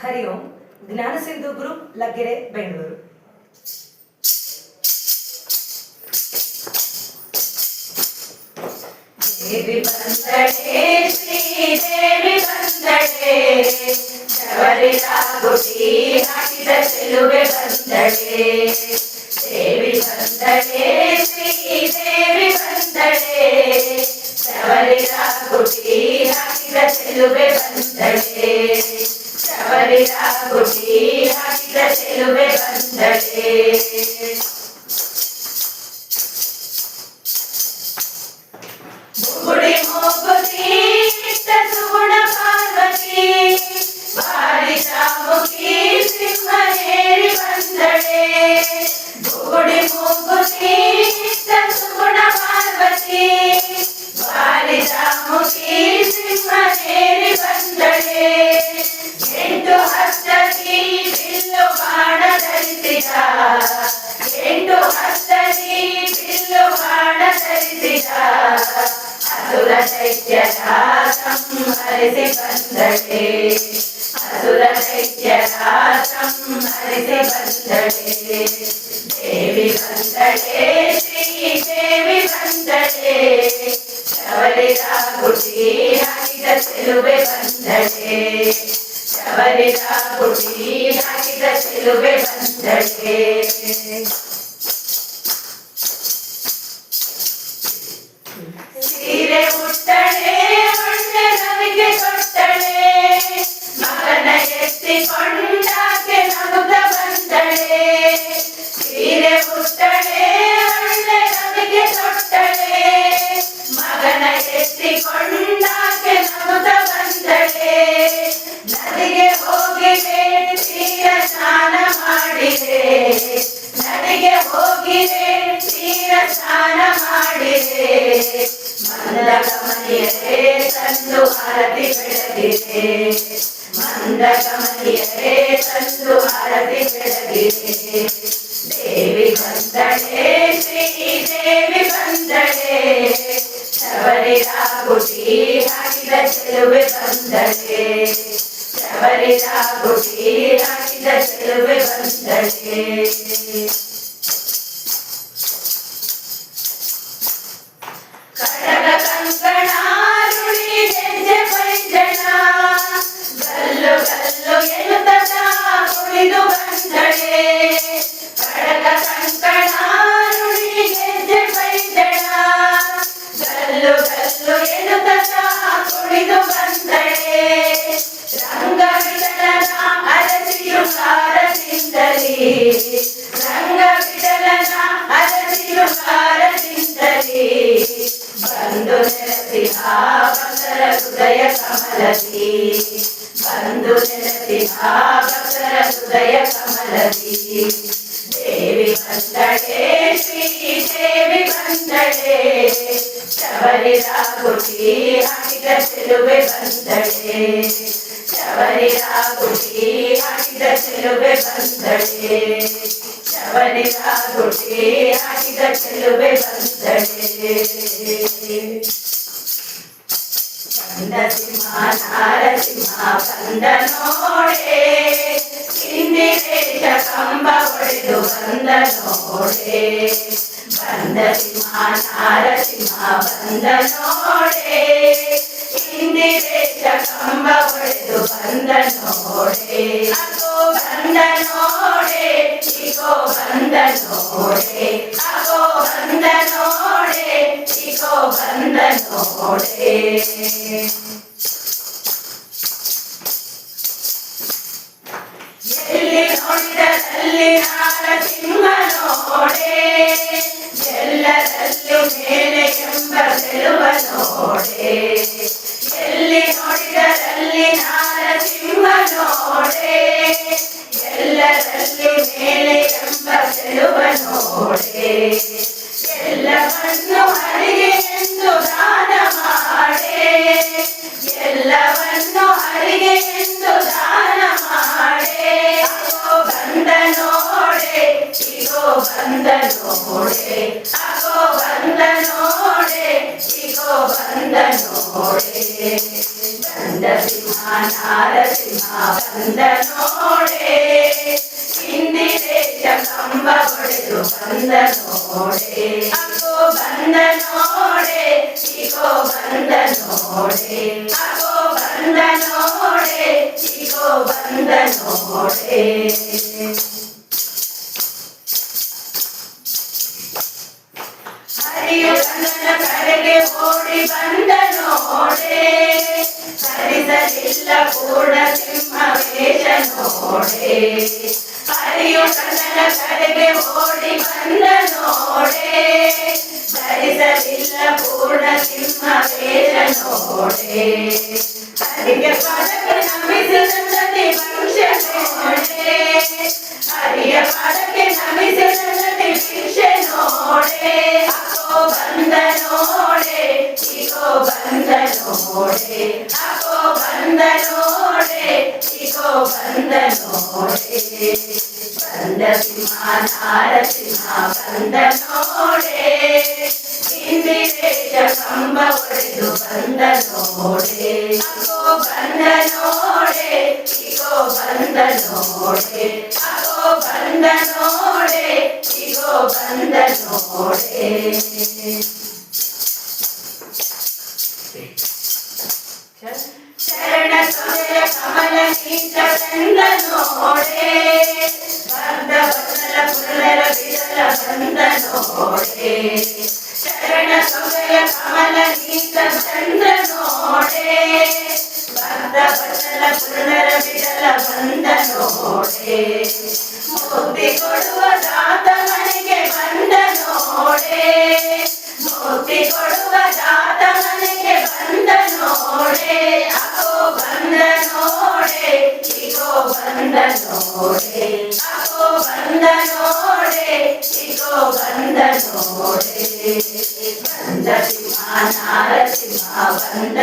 ಹರಿ Om Jnanasindhu group Laggere Bengaluru ದೇವಿ ಬಂದಡೆ ಶ್ರೀದೇವಿ ಬಂದಡೆ ಶಬರಿರಾಗುಟಿ ಹಾಕಿದ ಚೆಲುವೆ ಬಂದಡೆ ದೇವಿ ಬಂದಡೆ ಶ್ರೀದೇವಿ ಬಂದಡೆ ಶಬರಿರಾಗುಟಿ ಹಾಕಿದ ಚೆಲುವೆ ಬಂದಡೆ ಶಬರಿರಾಗುಟಿ ಹಾಕಿದ ಚೆಲುವೆ ಬಂದಡೆ హరిసి బంధటే అసుర దైత్యరాసం హరిసి బంధటే దేవి బంధటే శ్రీదేవి బంధటే శబరి రాగుటి హరిత తెలువే బంధటే శబరి రాగుటి హరిత తెలువే బంధటే ತಂದು ಆರತಿ ಬೆಳಗಿದೆ ಮಂದ ಕಮಲಿಯರೇ ತಂದು ಆರತಿ ಬೆಳಗಿದೆ ದೇವಿ ಬಂದಳೆ ಶ್ರೀ ದೇವಿ ಬಂದಳೆ ಶಬರಿರಾಗುಟಿ ಹಾಕಿದ ಚೆಲುವೆ ಬಂದಳೆ ಶಬರಿರಾಗುಟಿ ಹಾಕಿದ ಚೆಲುವೆ ಬಂದಳೆ ಕಡಗ శివ సారసిందరి బంధు నిరతి ఆపసర హృదయ కమలది బంధు నిరతి ఆపసర హృదయ కమలది దేవి వందడే శ్రీ దేవి వందడే శబరి రాగుటి హరిత చెలువె వందడే శబరి రాగుటి హరిత చెలువె వందడే ಶಬರಿರಾಗುಟಿ ಹಾಕಿದ ಚೆಲುವೆ ಬಂದಡೆ ಬಂದ ಸಿಂಹ ನಾರಸಿಂಹ ಬಂದ ನೋಡೆ ಇಂದಿರೇಶ ಕಂಬ ಹೊಡೆದು ಬಂದ ನೋಡೆ ಬಂದ ಸಿಂಹ ನಾರಸಿಂಹ ಬಂದ ನೋಡೆ ಇಂದಿರೇಶ ಕಂಬ ಹೊಡೆದು ಬಂದ ನೋಡೆ ಅಗೋ ಬಂದ ನೋಡೆ ಇಗೋ ಬಂದ ನೋಡೆ ಅಗೋ ಬಂದ ನೋಡೆ ಇಗೋ ಬಂದ ನೋಡೆ ಎಲ್ಲಿ ನೋಡಿದಲ್ಲಿ ನಾರಸಿಂಹ ನೋಡೆ ಎಲ್ಲರಲ್ಲೂ ಮೇಲೆ ಎಂಬ ಗೆಲುವ ನೋಡೆ ಬಂದನೋಡೆ ಬಂದ ಸಿಂಹ ನಾರಸಿಂಹ ಬಂದನೋಡೆ ಇಂದಿರೇಶ ಕಂಬ ಹೊಡೆದು ಬಂದನೋಡೆ ಅಗೋ ಬಂದನೋಡೆ ಇಗೋ ಬಂದನೋಡೆ ಅಗೋ ಬಂದನೋಡೆ ಇಗೋ ಬಂದನೋಡೆ ಹರಿಯು ಕಣ್ಣನ ಕಡೆಗೆ ಓಡಿ ಬಂದ ನೋಡೆ ಹರಿಸಲಿಲ್ಲ ಕೂಡ ಸಿಂಹ ವೇಷ ನೋಡೆ ಹರಿಯು ಕಣ್ಣನ ಕಡೆಗೆ ಓಡಿ ಬಂದ ನೋಡೆ ಬಂದ ನೋಡೆ ಅಗೋ ಬಂದ ನೋಡೆ ಇಗೋ ಬಂದ ನೋಡೆ ಬಂದ ಸಿಂಹ ನಾರಸಿಂಹ ಬಂದ ನೋಡೆ ಇಂದಿರೇಶ ಕಂಬ ಒಡೆದು ಬಂದ ನೋಡೆ ಅಗೋ ಬಂದ ನೋಡೆ ಇಗೋ ಬಂದ ನೋಡೆ ಅಗೋ ನೀತ ಚಂದ ನೋಡೆ ಬಂದ ಬದಲ ಪುನರ ಬಿಡಲ ಬಂದ ನೋಡೆ ಶರಣ ಸಮಯ ಕಮಲ ನೀತ ಚಂದ ನೋಡೆ ಬಂದ ಬದಲ ಪುನರ ಬಿಡಲ ಬಂದ ಬಂದ ನೋಡೆ ಅಗೋ ಬಂದ ನೋಡೆ ಇಗೋ ಬಂದ ನೋಡೆ ಬಂದ ಸಿಂಹ ನಾರಸಿಂಹ ಬಂದ